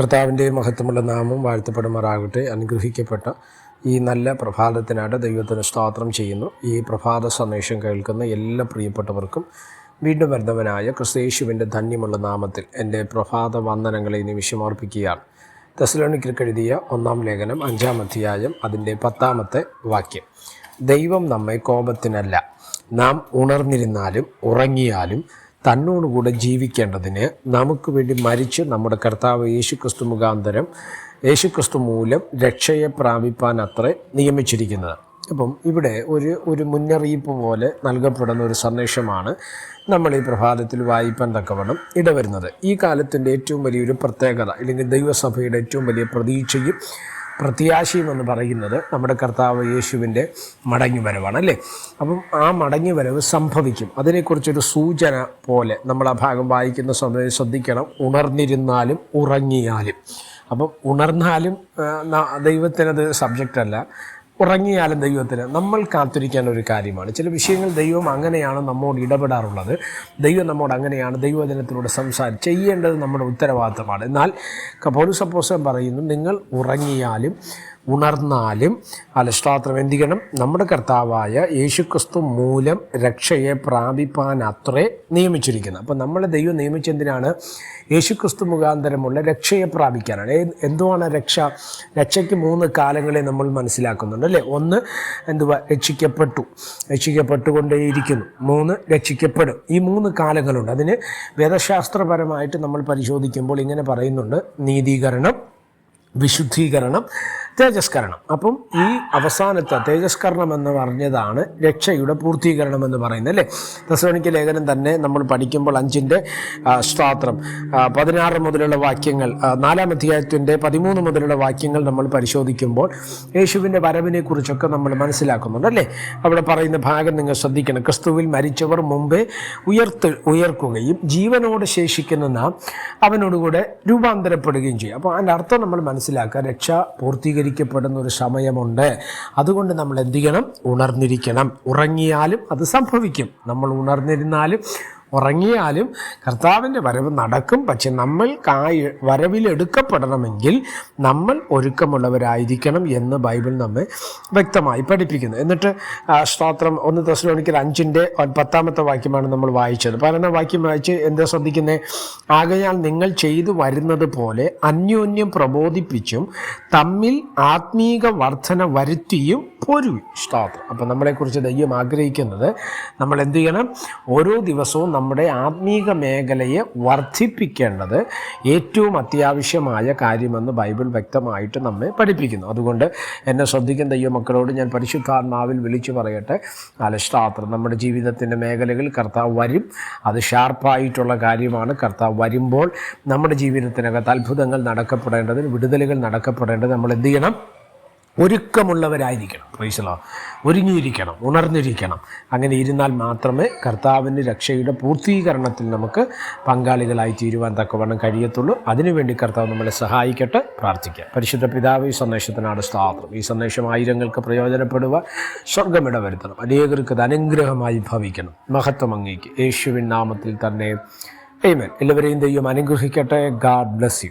കർത്താവിന്റെ മഹത്വമുള്ള നാമം വാഴ്ത്തപ്പെടുമാറാകട്ടെ. അനുഗ്രഹിക്കപ്പെട്ട ഈ നല്ല പ്രഭാതത്തിനായിട്ട് ദൈവത്തിന് സ്തോത്രം ചെയ്യുന്നു. ഈ പ്രഭാത സന്ദേശം കേൾക്കുന്ന എല്ലാ പ്രിയപ്പെട്ടവർക്കും വീണ്ടും വരുന്നവനായ ക്രിസ്തേശുവിന്റെ ധന്യമുള്ള നാമത്തിൽ എന്റെ പ്രഭാത വന്ദനങ്ങളെ നിമിഷം അർപ്പിക്കുകയാണ്. തെസലോണിക്കിൽ എഴുതിയ ഒന്നാം ലേഖനം അഞ്ചാം അധ്യായം അതിന്റെ പത്താമത്തെ വാക്യം. ദൈവം നമ്മെ കോപത്തിനല്ല. നാം ഉണർന്നിരുന്നാലും ഉറങ്ങിയാലും തന്നോടുകൂടെ ജീവിക്കേണ്ടതിന് നമുക്ക് വേണ്ടി മരിച്ച് നമ്മുടെ കർത്താവ് യേശു ക്രിസ്തു മുഖാന്തരം യേശു ക്രിസ്തു മൂലം രക്ഷയെ പ്രാപിപ്പാൻ അത്രേ നിയമിച്ചിരിക്കുന്നത്. അപ്പം ഇവിടെ ഒരു ഒരു മുന്നറിയിപ്പ് പോലെ നൽകപ്പെടുന്ന ഒരു സന്ദേശമാണ് നമ്മൾ ഈ പ്രഭാതത്തിൽ വായിപ്പാൻ തക്കവണ്ണം ഇടവരുന്നത്. ഈ കാലത്തിന്റെ ഏറ്റവും വലിയൊരു പ്രത്യേകത അല്ലെങ്കിൽ ദൈവസഭയുടെ ഏറ്റവും വലിയ പ്രതീക്ഷയും പ്രത്യാശയും എന്ന് പറയുന്നത് നമ്മുടെ കർത്താവ് യേശുവിന്റെ മടങ്ങി വരവാണ് അല്ലേ? അപ്പം ആ മടങ്ങി വരവ് സംഭവിക്കും. അതിനെക്കുറിച്ചൊരു സൂചന പോലെ നമ്മൾ ആ ഭാഗം വായിക്കുന്ന സമയം ശ്രദ്ധിക്കണം. ഉണർന്നിരുന്നാലും ഉറങ്ങിയാലും. അപ്പം ഉണർന്നാലും ദൈവത്തിനത് സബ്ജക്റ്റല്ല. ഉറങ്ങിയാലും ദൈവത്തിന് നമ്മൾ കാത്തിരിക്കാൻ ഒരു കാര്യമാണ്. ചില വിഷയങ്ങൾ ദൈവം അങ്ങനെയാണ് നമ്മോട് ഇടപെടാറുള്ളത്. ദൈവം നമ്മോട് അങ്ങനെയാണ് ദൈവദിനത്തിലൂടെ സംസാരം ചെയ്യേണ്ടത് നമ്മുടെ ഉത്തരവാദിത്തമാണ്. എന്നാൽ പൗരസപ്പോസം പറയുന്നു നിങ്ങൾ ഉറങ്ങിയാലും ഉണർന്നാലും അലഷ്ടാത്രം എന്ത് ചെയ്യണം നമ്മുടെ കർത്താവായ യേശുക്രിസ്തു മൂലം രക്ഷയെ പ്രാപിപ്പാൻ അത്രേ നിയമിച്ചിരിക്കുന്നത് അപ്പം നമ്മളെ ദൈവം നിയമിച്ചെന്തിനാണ്? യേശുക്രിസ്തു മുഖാന്തരമുള്ള രക്ഷയെ പ്രാപിക്കാനാണ്. എന്തുവാണ് രക്ഷ? രക്ഷയ്ക്ക് മൂന്ന് കാലങ്ങളെ നമ്മൾ മനസ്സിലാക്കുന്നുണ്ട് അല്ലേ? ഒന്ന് എന്തുവാ? രക്ഷിക്കപ്പെട്ടു. രക്ഷിക്കപ്പെട്ടുകൊണ്ടേയിരിക്കുന്നു. മൂന്ന് രക്ഷിക്കപ്പെടും. ഈ മൂന്ന് കാലങ്ങളുണ്ട്. അതിന് വേദശാസ്ത്രപരമായിട്ട് നമ്മൾ പരിശോധിക്കുമ്പോൾ ഇങ്ങനെ പറയുന്നുണ്ട്. നീതീകരണം വിശുദ്ധീകരണം തേജസ്കരണം. അപ്പം ഈ അവസാനത്തെ തേജസ്കരണം എന്ന് പറഞ്ഞതാണ് രക്ഷയുടെ പൂർത്തീകരണം എന്ന് പറയുന്നത് അല്ലേ? തസ്ലോണിക്ക ലേഖനം തന്നെ നമ്മൾ പഠിക്കുമ്പോൾ അഞ്ചിന്റെ സ്ത്രാത്രം പതിനാറ് മുതലുള്ള വാക്യങ്ങൾ നാലാം അധ്യായത്തിന്റെ പതിമൂന്ന് മുതലുള്ള വാക്യങ്ങൾ നമ്മൾ പരിശോധിക്കുമ്പോൾ യേശുവിന്റെ വരവിനെ കുറിച്ചൊക്കെ നമ്മൾ മനസ്സിലാക്കുന്നുണ്ട് അല്ലേ? അവിടെ പറയുന്ന ഭാഗം നിങ്ങൾ ശ്രദ്ധിക്കണം. ക്രിസ്തുവിൽ മരിച്ചവർ മുമ്പേ ഉയർത്ത് ഉയർക്കുകയും ജീവനോട് ശേഷിക്കുന്ന നാം അവനോടുകൂടെ രൂപാന്തരപ്പെടുകയും ചെയ്യും. അപ്പോൾ അതിന്റെ അർത്ഥം നമ്മൾ മനസ്സിലാക്കുക. രക്ഷ പൂർത്തീകരിക്കപ്പെടുന്ന ഒരു സമയമുണ്ട്. അതുകൊണ്ട് നമ്മൾ എന്ത് ചെയ്യണം? ഉണർന്നിരിക്കണം. ഉറങ്ങിയാലും അത് സംഭവിക്കും. നമ്മൾ ഉണർന്നിരുന്നാലും ഉറങ്ങിയാലും കർത്താവിന്റെ വരവ് നടക്കും. പക്ഷെ നമ്മൾ കായ് വരവിലെടുക്കപ്പെടണമെങ്കിൽ നമ്മൾ ഒരുക്കമുള്ളവരായിരിക്കണം എന്ന് ബൈബിൾ നമ്മെ വ്യക്തമായി പഠിപ്പിക്കുന്നു. എന്നിട്ട് സ്തോത്രം ഒന്ന് ദശലോണിക്കൽ അഞ്ചിന്റെ പത്താമത്തെ വാക്യമാണ് നമ്മൾ വായിച്ചത്. പതിനൊന്നാം വാക്യം വായിച്ച് എന്താ ശ്രദ്ധിക്കുന്നത് ആകയാൽ നിങ്ങൾ ചെയ്തു വരുന്നത് പോലെ അന്യോന്യം പ്രബോധിപ്പിച്ചും തമ്മിൽ ആത്മീക വർധന വരുത്തിയും പൊരു സ്തോത്രം. അപ്പം നമ്മളെക്കുറിച്ച് ദൈവം ആഗ്രഹിക്കുന്നത് നമ്മൾ എന്ത് ചെയ്യണം? ഓരോ ദിവസവും നമ്മുടെ ആത്മീക മേഖലയെ വർദ്ധിപ്പിക്കേണ്ടത് ഏറ്റവും അത്യാവശ്യമായ കാര്യമെന്ന് ബൈബിൾ വ്യക്തമായിട്ട് നമ്മെ പഠിപ്പിക്കുന്നു. അതുകൊണ്ട് എന്നെ ശ്രദ്ധിക്കുന്ന ദൈവമക്കളോട് ഞാൻ പരിശുദ്ധാത്മാവിൽ വിളിച്ചു പറയട്ടെ. അലഷ്ടാത്ര. നമ്മുടെ ജീവിതത്തിന്റെ മേഖലകൾ കർത്താവ് വരും. അത് ഷാർപ്പായിട്ടുള്ള കാര്യമാണ്. കർത്താവ് വരുമ്പോൾ നമ്മുടെ ജീവിതത്തിനകത്ത് അത്ഭുതങ്ങൾ നടക്കപ്പെടേണ്ടതിന് വിടുതലുകൾ നടക്കപ്പെടേണ്ടത് നമ്മൾ എന്ത് ചെയ്യണം? ഒരുക്കമുള്ളവരായിരിക്കണം. പ്രൈസലോ ഒരുങ്ങിയിരിക്കണം ഉണർന്നിരിക്കണം. അങ്ങനെ ഇരുന്നാൽ മാത്രമേ കർത്താവിന്റെ രക്ഷയുടെ പൂർത്തീകരണത്തിൽ നമുക്ക് പങ്കാളികളായി തീരുവാൻ തക്കവണ്ണം കഴിയത്തുള്ളൂ. അതിനുവേണ്ടി കർത്താവ് നമ്മളെ സഹായിക്കട്ടെ പ്രാർത്ഥിക്കാം. പരിശുദ്ധ പിതാവ് ഈ സന്ദേശത്തിനാണ് സ്ഥാപനം ഈ സന്ദേശം ആയിരങ്ങൾക്ക് പ്രയോജനപ്പെടുക സ്വർഗമിട വരുത്തണം അനേകർക്ക് അത് അനുഗ്രഹമായി ഭവിക്കണം. മഹത്വം അങ്ങേക്ക്. യേശുവിൻ നാമത്തിൽ തന്നെ. Amen. എല്ലാവരെയും ദൈവം അനുഗ്രഹിക്കട്ടെ. God bless you